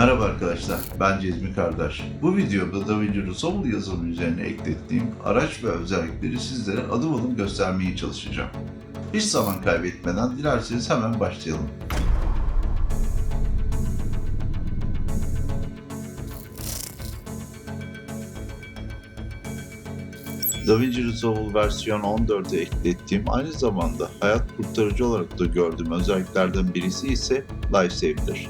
Merhaba arkadaşlar, ben Cezmi Kardeş. Bu videoda DaVinci Resolve yazılımı üzerine eklettiğim araç ve özellikleri sizlere adım adım göstermeye çalışacağım. Hiç zaman kaybetmeden dilerseniz hemen başlayalım. DaVinci Resolve versiyon 14'e eklettiğim aynı zamanda hayat kurtarıcı olarak da gördüğüm özelliklerden birisi ise LifeSave'dir.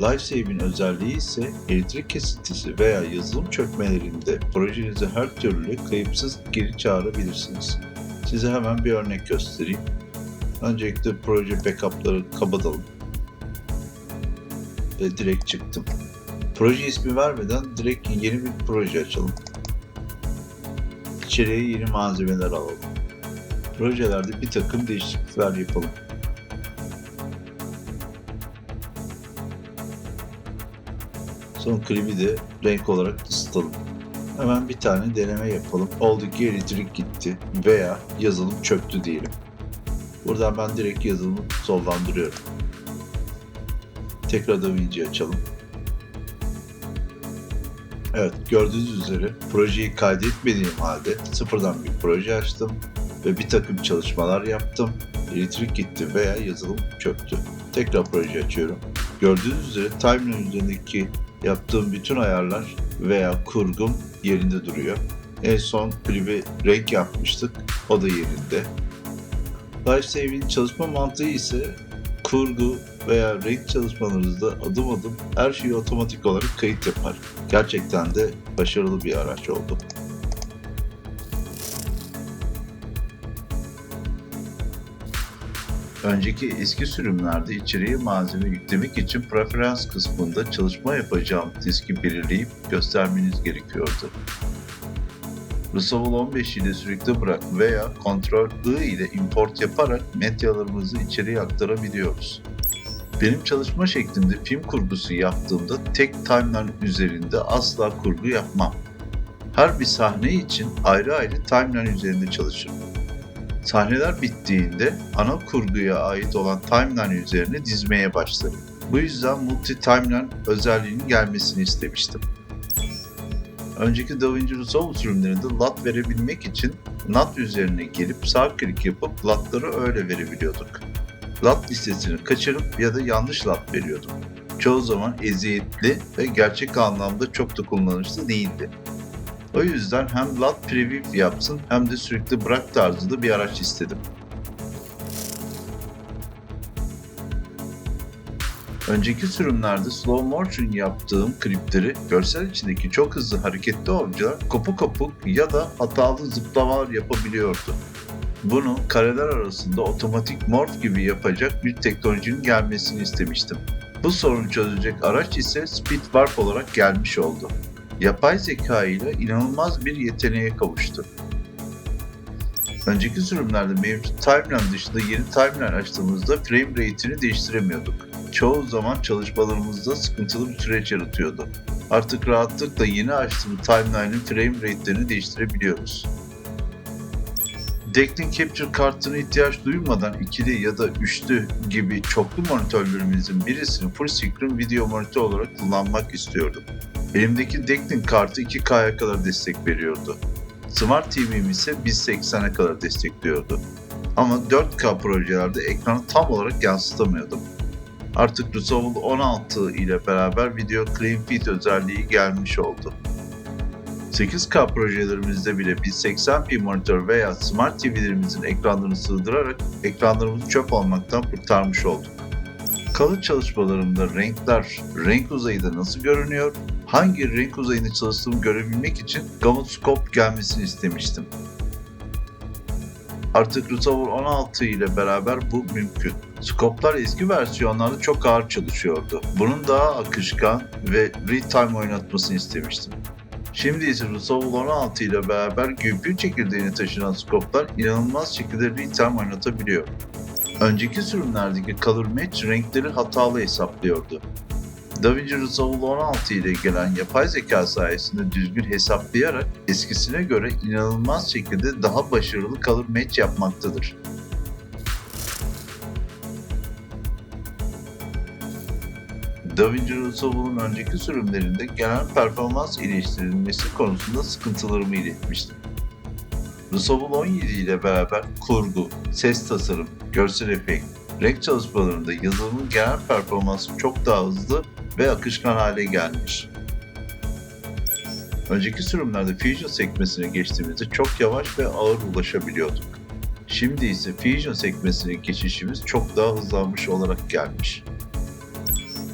LifeSave'in özelliği ise elektrik kesintisi veya yazılım çökmelerinde projenizi her türlü kayıpsız geri çağırabilirsiniz. Size hemen bir örnek göstereyim. Öncelikle proje backup'ları kapatalım. Ve direkt çıktım. Proje ismi vermeden direkt yeni bir proje açalım. İçeriye yeni malzemeler alalım. Projelerde bir takım değişiklikler yapalım. Son klibi de renk olarak ısıtalım. Hemen bir tane deneme yapalım. Oldu ki elektrik gitti veya yazılım çöktü diyelim. Buradan ben direkt yazılımı sollandırıyorum. Tekrar DaVinci açalım. Evet gördüğünüz üzere projeyi kaydetmediğim halde sıfırdan bir proje açtım ve bir takım çalışmalar yaptım. Elektrik gitti veya yazılım çöktü. Tekrar proje açıyorum. Gördüğünüz üzere timeline üzerindeki yaptığım bütün ayarlar veya kurgum yerinde duruyor. En son klibi renk yapmıştık. O da yerinde. LifeSave'in çalışma mantığı ise kurgu veya renk çalışmalarınızda adım adım her şeyi otomatik olarak kayıt yapar. Gerçekten de başarılı bir araç oldu. Önceki eski sürümlerde içeriye malzeme yüklemek için preferans kısmında çalışma yapacağım diski belirleyip göstermeniz gerekiyordu. Resolve 15 ile sürekli bırak veya Ctrl I ile import yaparak medyalarımızı içeriye aktarabiliyoruz. Benim çalışma şeklimde film kurgusu yaptığımda tek timeline üzerinde asla kurgu yapmam. Her bir sahne için ayrı ayrı timeline üzerinde çalışırım. Sahneler bittiğinde ana kurguya ait olan timeline üzerine dizmeye başlarım. Bu yüzden multi timeline özelliğinin gelmesini istemiştim. Önceki DaVinci Resolve sürümlerinde LUT verebilmek için NUT üzerine gelip sağ klik yapıp LUT'ları öyle verebiliyorduk. LUT listesini kaçırıp ya da yanlış LUT veriyordum. Çoğu zaman eziyetli ve gerçek anlamda çok da kullanışlı değildi. O yüzden hem LUT preview yapsın hem de sürekli bırak tarzında bir araç istedim. Önceki sürümlerde slow motion yaptığım klipleri görsel içindeki çok hızlı hareketli oyuncular kopuk kopuk ya da hatalı zıplamalar yapabiliyordu. Bunu kareler arasında otomatik morph gibi yapacak bir teknolojinin gelmesini istemiştim. Bu sorunu çözecek araç ise Speed Warp olarak gelmiş oldu. Yapay zeka ile inanılmaz bir yeteneğe kavuştu. Önceki sürümlerde mevcut timeline dışında yeni timeline açtığımızda frame rate'ini değiştiremiyorduk. Çoğu zaman çalışmalarımızda sıkıntılı bir süreç yaratıyordu. Artık rahatlıkla yeni açtığımız timeline'ın frame rate'lerini değiştirebiliyoruz. Decklink Capture kartına ihtiyaç duymadan ikili ya da üçlü gibi çoklu monitörlerimizin birisini full screen video monitör olarak kullanmak istiyordum. Elimdeki Decklink kartı 2K'ya kadar destek veriyordu. Smart TV'm ise 1080'e kadar destekliyordu. Ama 4K projelerde ekranı tam olarak yansıtamıyordum. Artık Resolve 16 ile beraber Video Clean Feed özelliği gelmiş oldu. 8K projelerimizde bile 1080p monitör veya Smart TV'lerimizin ekranlarını sığdırarak ekranlarımızı çöp olmaktan kurtarmış olduk. Kalıp çalışmalarımda renkler, renk uzayı nasıl görünüyor, hangi renk uzayında çalıştığımı görebilmek için Gamut Scope gelmesini istemiştim. Artık Resolver 16 ile beraber bu mümkün. Skoplar eski versiyonlarda çok ağır çalışıyordu. Bunun daha akışkan ve real-time oynatmasını istemiştim. Şimdi ise Resolver 16 ile beraber GPU çekirdeğine taşınan skoplar inanılmaz şekilde real-time oynatabiliyor. Önceki sürümlerdeki Color Match renkleri hatalı hesaplıyordu. DaVinci Resolve 16 ile gelen yapay zeka sayesinde düzgün hesaplayarak eskisine göre inanılmaz şekilde daha başarılı color match yapmaktadır. DaVinci Resolve'un önceki sürümlerinde genel performans iyileştirilmesi konusunda sıkıntılarımı iletmiştim. Resolve 17 ile beraber kurgu, ses tasarım, görsel efekt, renk çalışmalarında yazılımın genel performansı çok daha hızlı ve akışkan hale gelmiş. Önceki sürümlerde Fusion sekmesine geçtiğimizde çok yavaş ve ağır ulaşabiliyorduk. Şimdi ise Fusion sekmesine geçişimiz çok daha hızlanmış olarak gelmiş.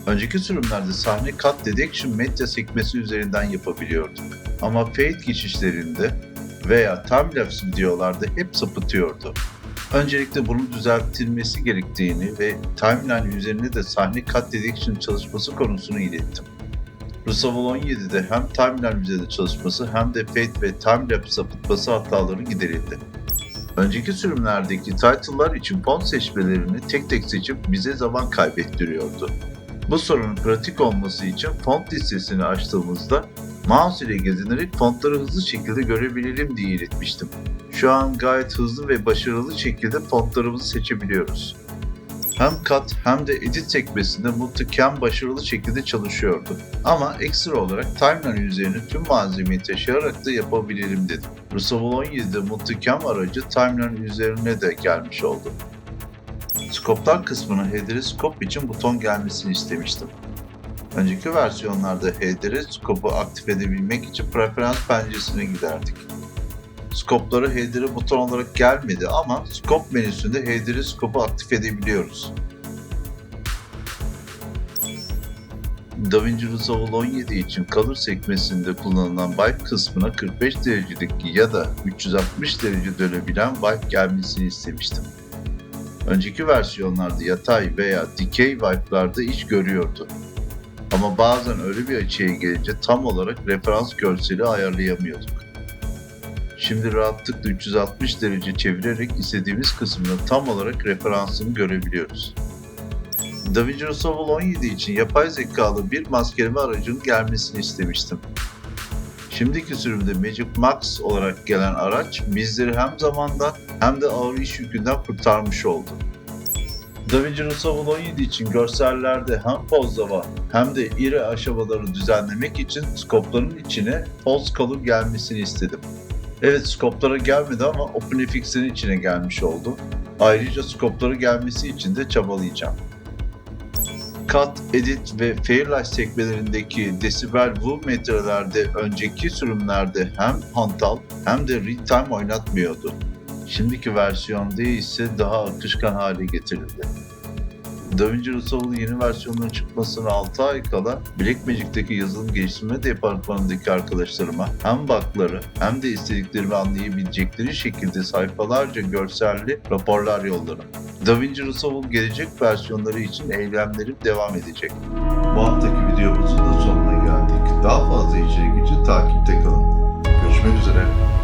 Önceki sürümlerde sahne cut detection medya sekmesi üzerinden yapabiliyorduk. Ama fade geçişlerinde veya timelapse videolarda hep sapıtıyordu. Öncelikle bunun düzeltilmesi gerektiğini ve timeline üzerine de sahne cut detection çalışması konusunu ilettim. Resolve 17'de hem timeline üzerinde çalışması hem de fade ve timelapse sapıtması hataları giderildi. Önceki sürümlerdeki title'lar için font seçmelerini tek tek seçip bize zaman kaybettiriyordu. Bu sorunun pratik olması için font listesini açtığımızda mouse ile gezinerek fontları hızlı şekilde görebilelim diye iletmiştim. Şu an gayet hızlı ve başarılı şekilde fontlarımızı seçebiliyoruz. Hem cut hem de edit sekmesinde Multicam başarılı şekilde çalışıyordu. Ama ekstra olarak timeline üzerine tüm malzemeyi taşıyarak da yapabilirim dedim. Resolve 17'de Multicam aracı timeline üzerine de gelmiş oldu. Skoplar kısmına HDR Scope için buton gelmesini istemiştim. Önceki versiyonlarda HDR Scope'u aktif edebilmek için preferans penceresine giderdik. Skoplara HDR buton olarak gelmedi ama Scope menüsünde HDR Scope'u aktif edebiliyoruz. DaVinci Resolve 17 için Color sekmesinde kullanılan wipe kısmına 45 derecelik ya da 360 derece dönebilen wipe gelmesini istemiştim. Önceki versiyonlarda yatay veya dikey wipe'larda iş görüyordu. Ama bazen öyle bir açıya gelince tam olarak referans görseli ayarlayamıyorduk. Şimdi rahatlıkla 360 derece çevirerek istediğimiz kısmını tam olarak referansını görebiliyoruz. DaVinci Resolve 17 için yapay zekalı bir maskeleme aracının gelmesini istemiştim. Şimdiki sürümde Magic Max olarak gelen araç bizleri hem zamandan hem de ağır iş yükünden kurtarmış oldu. DaVinci Resolve 17 için görsellerde hem pozlama hem de iri aşamaları düzenlemek için skopların içine poz color gelmesini istedim. Evet skoplara gelmedi ama OpenFX'in içine gelmiş oldu. Ayrıca skopları gelmesi için de çabalayacağım. Cut, Edit ve Fairlight sekmelerindeki Decibel Wu metrelerde önceki sürümlerde hem hantal hem de real time oynatmıyordu. Şimdiki versiyonda ise daha akışkan hale getirildi. DaVinci Resolve'un yeni versiyonunun çıkmasına 6 ay kala Blackmagic'teki yazılım geliştirme departmanındaki arkadaşlarıma hem bug'ları hem de istediklerimi anlayabilecekleri şekilde sayfalarca görselli raporlar yolladım. DaVinci Resolve gelecek versiyonları için eylemlerim devam edecek. Bu haftaki videomuzun da sonuna geldik. Daha fazla içerik için takipte kalın. Görüşmek üzere.